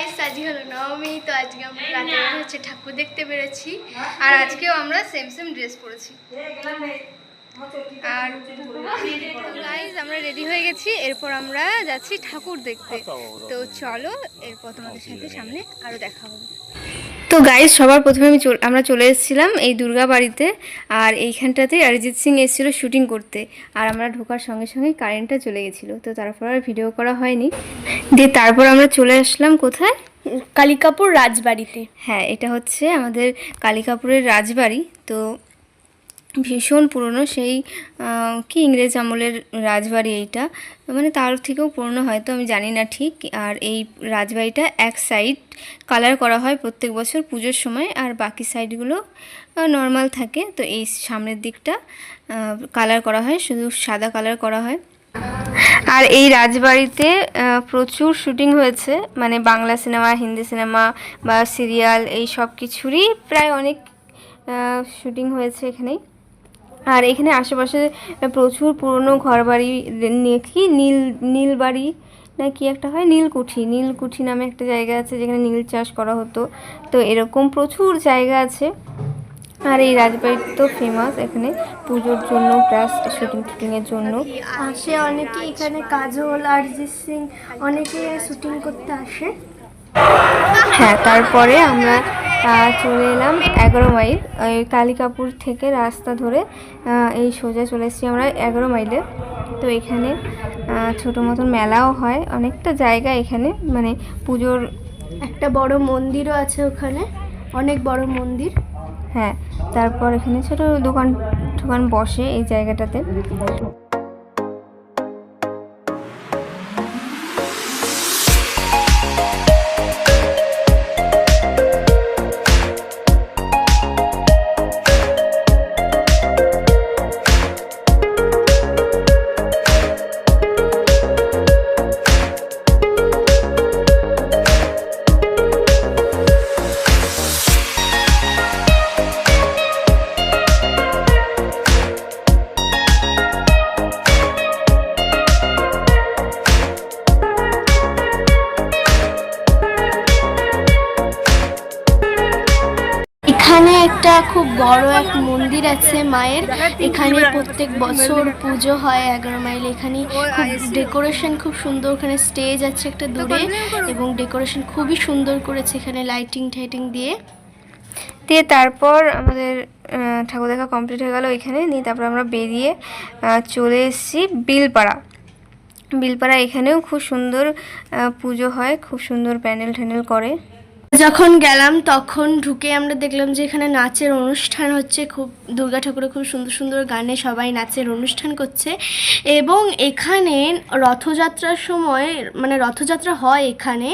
Guys আজকে হলো নবমী তো আজকে আমরা রাতে হচ্ছে ঠাকুর দেখতে পেরেছি। আর আজকেও আমরা সেম সেম ড্রেস পরেছি। আর গাইস আমরা রেডি হয়ে গেছি। এরপর আমরা যাচ্ছি ঠাকুর দেখতে। তো চলো এরপর তোমাদের সাথে সামনে আরও দেখা হবে। তো গাইজ সবার প্রথমে আমি আমরা চলে এসেছিলাম এই দুর্গা বাড়িতে আর এইখানটাতে অরিজিৎ সিং এসেছিল শুটিং করতে আর আমরা ঢোকার সঙ্গে সঙ্গে কারেন্টটা চলে গেছিল তো তারপর আর ভিডিও করা হয়নি। দিয়ে তারপর আমরা চলে আসলাম কোথায়? কালিকাপুর রাজবাড়িতে। হ্যাঁ এটা হচ্ছে আমাদের কালিকাপুরের রাজবাড়ি তো ভীষণ পুরনো সেই কি ইংরেজ আমলের রাজবাড়ি এইটা। মানে তার থেকেও পুরনো হয়তো, আমি জানি না ঠিক। আর এই রাজবাড়িটা এক সাইড কালার করা হয় প্রত্যেক বছর পুজোর সময়, আর বাকি সাইডগুলো নর্মাল থাকে। তো এই সামনের দিকটা কালার করা হয়, শুধু সাদা কালার করা হয়। আর এই রাজবাড়িতে প্রচুর শুটিং হয়েছে। মানে বাংলা সিনেমা হিন্দি সিনেমা বা সিরিয়াল এই সব কিছুরই প্রায় অনেক শুটিং হয়েছে এখানেই। আর এখানে আশেপাশে প্রচুর পুরনো ঘরবাড়ি কি নীল নীলবাড়ি না কি একটা হয়? নীলকুঠি নীলকুঠি নামে একটা জায়গা আছে যেখানে নীল চাষ করা হতো। তো এরকম প্রচুর জায়গা আছে। আর এই রাজবাড়ি তো ফেমাস এখানে পুজোর জন্য প্লাস শুটিং টুটিংয়ের জন্য। আসে অনেকে এখানে কাজল অরিজিৎ সিং অনেকে শুটিং করতে আসে। হ্যাঁ তারপরে আমরা চলে এলাম এগারো মাইল। ওই কালিকাপুর থেকে রাস্তা ধরে এই সোজা চলে এসেছি আমরা এগারো মাইলে। তো এখানে ছোটো মতন মেলাও হয় অনেকটা জায়গা এখানে। মানে পুজোর একটা বড় মন্দিরও আছে ওখানে অনেক বড় মন্দির। হ্যাঁ তারপর এখানে ছোটো দোকান টোকান বসে এই জায়গাটাতে। এখানে একটা খুব বড় এক মন্দির আছে মায়ের। এখানে প্রত্যেক বছর পুজো হয় এগারো মাইল। এখানে ডেকোরেশন খুব সুন্দর। ওখানে স্টেজ আছে একটা দূরে এবং ডেকোরেশন খুবই সুন্দর করেছে এখানে লাইটিং টাইটিং দিয়ে। দিয়ে তারপর আমাদের ঠাকুর দেখা কমপ্লিট হয়ে গেল এখানে। নিয়ে তারপর আমরা বেরিয়ে চলে এসেছি বিলপাড়া। বিলপাড়া এখানেও খুব সুন্দর পুজো হয়, খুব সুন্দর প্যান্ডেল ট্যান্ডেল করে। যখন গেলাম, তখন ঢুকে আমরা দেখলাম যে এখানে নাচের অনুষ্ঠান হচ্ছে। খুব দুর্গা ঠাকুরের খুব সুন্দর সুন্দর গানে সবাই নাচের অনুষ্ঠান করছে। এবং এখানে রথযাত্রার সময় মানে রথযাত্রা হয় এখানে।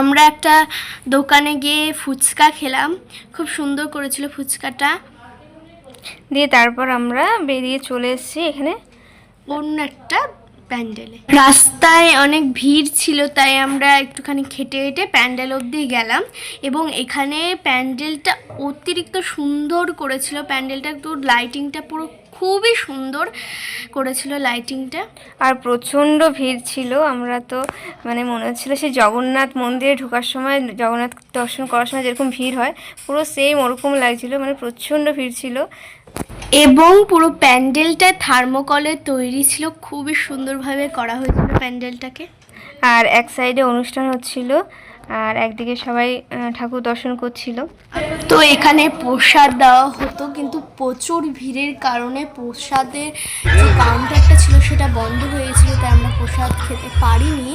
আমরা একটা দোকানে গিয়ে ফুচকা খেলাম। খুব সুন্দর করেছিল ফুচকাটা। দিয়ে তারপর আমরা বেরিয়ে চলে এসেছি এখানে। অন্য একটা প্যান্ডেলে। রাস্তায় অনেক ভিড় ছিল তাই আমরা একটুখানি খেটে হেঁটে প্যান্ডেল অবধি গেলাম এবং এখানে প্যান্ডেলটা অতিরিক্ত সুন্দর করেছিল। প্যান্ডেলটা একটু লাইটিংটা পুরো খুবই সুন্দর করেছিল লাইটিংটা আর প্রচণ্ড ভিড় ছিল আমরা তো মানে মনে হচ্ছিল সেই জগন্নাথ মন্দিরে ঢোকার সময় জগন্নাথ দর্শন করার সময় যেরকম ভিড় হয় পুরো সেম ওরকম লাগছিল মানে প্রচণ্ড ভিড় ছিল। এবং পুরো প্যান্ডেলটা থার্মোকলের তৈরি ছিল খুবই সুন্দরভাবে করা হয়েছিল প্যান্ডেলটাকে। আর এক সাইডে অনুষ্ঠান হচ্ছিল আর একদিকে সবাই ঠাকুর দর্শন করছিল। তো এখানে প্রসাদ দেওয়া হতো কিন্তু প্রচুর ভিড়ের কারণে প্রসাদের যে কাউন্টারটা ছিল সেটা বন্ধ হয়েছিল তাই আমরা প্রসাদ খেতে পারিনি।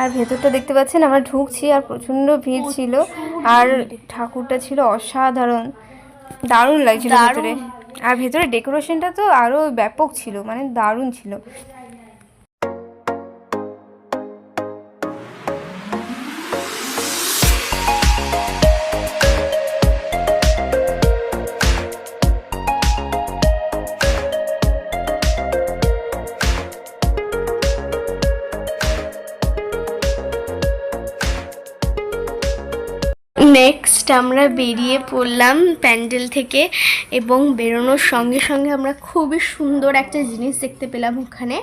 আর ভেতরটা দেখতে পাচ্ছেন আমরা ঢুকছি আর প্রচণ্ড ভিড় ছিল। আর ঠাকুরটা ছিল অসাধারণ। দারুণ লাগছিল ভেতরে। আর ভেতরে ডেকোরেশনটা তো আরও ব্যাপক ছিল মানে দারুণ ছিল। নেক্সট আমরা বেরিয়ে পড়লাম প্যান্ডেল থেকে এবং বেরোনোর সঙ্গে সঙ্গে আমরা খুবই সুন্দর একটা জিনিস দেখতে পেলাম ওখানে।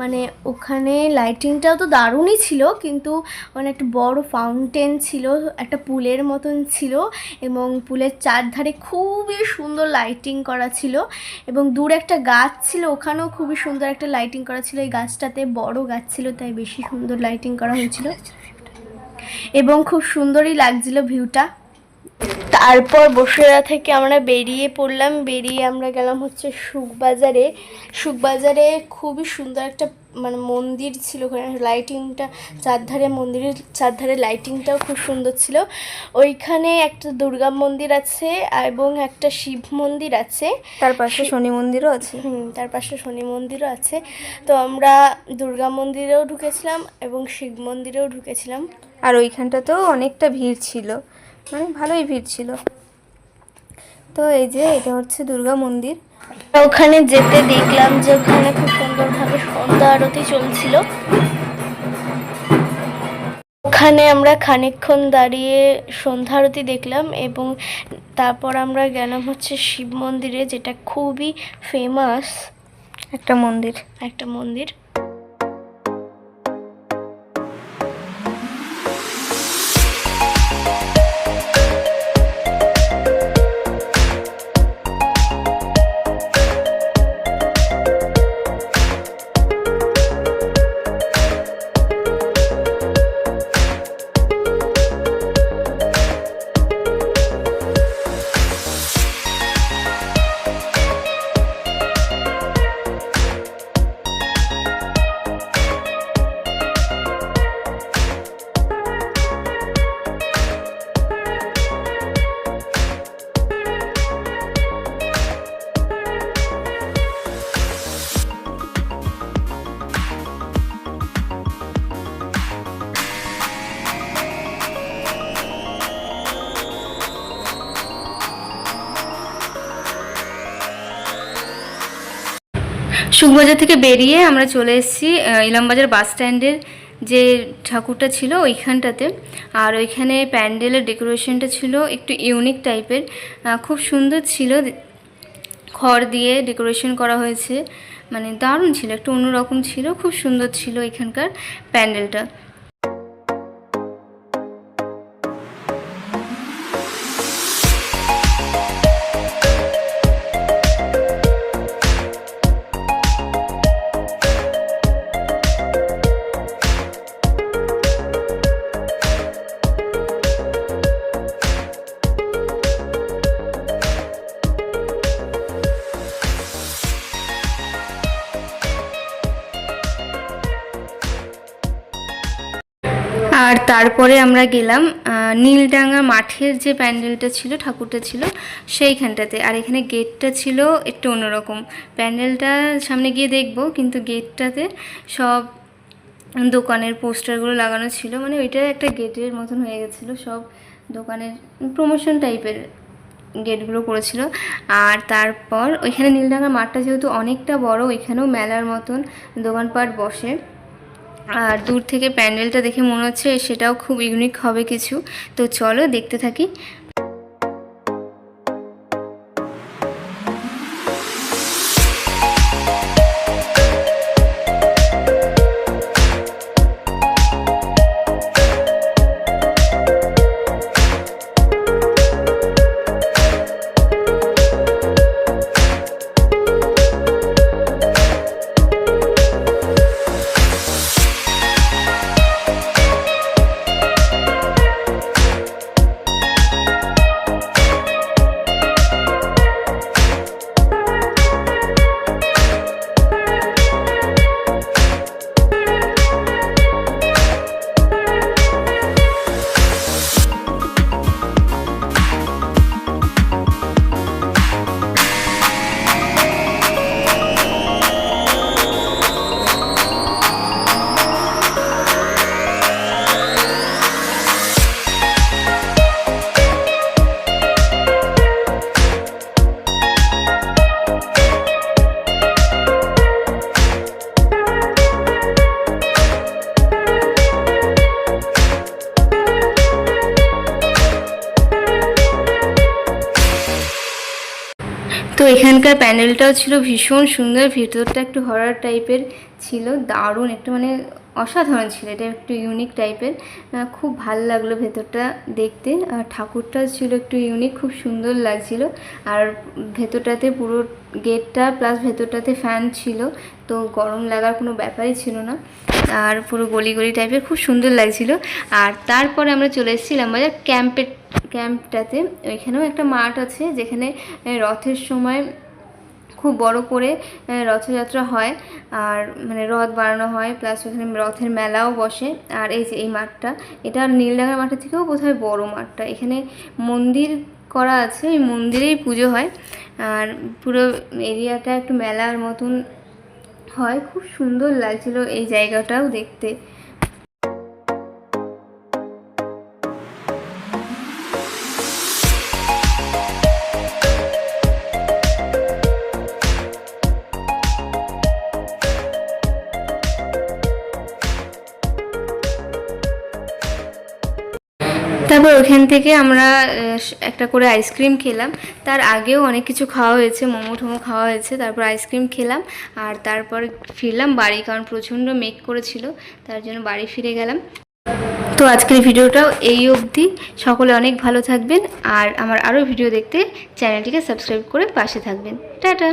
মানে ওখানে লাইটিংটাও তো দারুণই ছিল, কিন্তু মানে একটা বড় ফাউন্টেন ছিল, একটা পুলের মতন ছিল এবং পুলের চারধারে খুবই সুন্দর লাইটিং করা ছিল এবং দূরে একটা গাছ ছিল, ওখানেও খুবই সুন্দর একটা লাইটিং করা ছিল। এই গাছটাতে বড় গাছ ছিল, তাই বেশি সুন্দর লাইটিং করা হয়েছিল। এবং খুব সুন্দরই লাগছিল ভিউটা। তারপর বসুরা থেকে আমরা বেরিয়ে পড়লাম বেরিয়ে আমরা গেলাম হচ্ছে সুখবাজারে। সুখবাজারে খুবই সুন্দর একটা মানে মন্দির ছিল ওখানে লাইটিংটা চারধারে মন্দিরের চারধারে লাইটিংটাও খুব সুন্দর ছিল। ওইখানে একটা দুর্গা মন্দির আছে এবং একটা শিব মন্দির আছে। তার পাশে শনি মন্দিরও আছে। হুম তার পাশে শনি মন্দিরও আছে। তো আমরা দুর্গা মন্দিরেও ঢুকেছিলাম এবং শিব মন্দিরেও ঢুকেছিলাম। আর ওইখানটাতেও অনেকটা ভিড় ছিল। মানে ভালোই ভিড় ছিল। তো এই যে এটা হচ্ছে দুর্গা মন্দির। ওখানে যেতে দেখলাম যে ওখানে খুব সুন্দরভাবে সন্ধ্যা আরতি চলছিল। ওখানে আমরা খানিকক্ষণ দাঁড়িয়ে সন্ধ্যা আরতি দেখলাম এবং তারপর আমরা গেলাম হচ্ছে শিব মন্দিরে যেটা খুবই ফেমাস একটা মন্দির। একটা মন্দির। সুখবাজার থেকে বেরিয়ে আমরা চলে এসেছি ইলামবাজার বাস স্ট্যান্ডের যে ঠাকুরটা ছিল ওইখানটাতে। আর ওইখানে প্যান্ডেলের ডেকোরেশনটা ছিল একটু ইউনিক টাইপের। খুব সুন্দর ছিল। খড় দিয়ে ডেকোরেশন করা হয়েছে। মানে দারুণ ছিল, একটু অন্যরকম ছিল। খুব সুন্দর ছিল এখানকার প্যান্ডেলটা। তারপরে আমরা গেলাম নীলডাঙ্গা মাঠের যে প্যান্ডেলটা ছিল, ঠাকুরটা ছিল, সেইখানটাতে। আর এখানে গেটটা ছিল একটু অন্যরকম। প্যান্ডেলটা সামনে গিয়ে দেখব, কিন্তু গেটটাতে সব দোকানের পোস্টারগুলো লাগানো ছিল। মানে ওইটা একটা গেটের মতন হয়ে গেছিল, সব দোকানের প্রমোশন টাইপের গেটগুলো করেছিল। আর তারপর ওইখানে নীলডাঙ্গা মাঠটা যেহেতু অনেকটা বড়, ওইখানেও মেলার মতন দোকানপাট বসে। আর দূর থেকে প্যান্ডেলটা দেখে মনে হচ্ছে সেটাও খুব ইউনিক হবে কিছু। তো চলো দেখতে থাকি। এখানকার প্যান্ডেলটাও ছিল ভীষণ সুন্দর, ভিতরটা একটু হরার টাইপের ছিল, দারুণ একটু মানে অসাধারণ ছিল, এটা একটু ইউনিক টাইপের খুব ভালো লাগল ভেতরটা দেখতে, আর ঠাকুরটা ছিল একটু ইউনিক খুব সুন্দর লাগছিল। আর ভেতরটাতে পুরো গেটটা প্লাস ভেতরটাতে ফ্যান ছিল, তো গরম লাগার কোনো ব্যাপারই ছিল না। আর পুরো গলি গলি টাইপের খুব সুন্দর লাগছিল। আর তারপরে আমরা চলে এসেছিলাম বাজার ক্যাম্পের ক্যাম্পটাতে ওইখানেও একটা মাঠ আছে যেখানে রথের সময় খুব বড় করে রথযাত্রা হয় আর মানে রথ বানানো হয় প্লাস ওখানে রথের মেলাও বসে। আর এই যে এই মাঠটা, এটা নীলডাঙ্গা মাঠের থেকেও বোধহয় বড় মাঠটা। এখানে মন্দির করা আছে, এই মন্দিরেই পুজো হয়। আর পুরো এরিয়াটা একটু মেলার মতন হয়। খুব সুন্দর লাগছিল এই জায়গাটাও দেখতে। তারপর ওখান থেকে আমরা একটা করে আইসক্রিম খেলাম। তার আগেও অনেক কিছু খাওয়া হয়েছে, মোমো টোমো খাওয়া হয়েছে, তারপর আইসক্রিম খেলাম। আর তারপর ফিরলাম বাড়ি, কারণ প্রচণ্ড মেঘ করেছিল, তার জন্য বাড়ি ফিরে গেলাম। তো আজকের ভিডিওটাও এই অবধি। সকলে অনেক ভালো থাকবেন, আর আমার আরও ভিডিও দেখতে চ্যানেলটিকে সাবস্ক্রাইব করে পাশে থাকবেন। টাটা!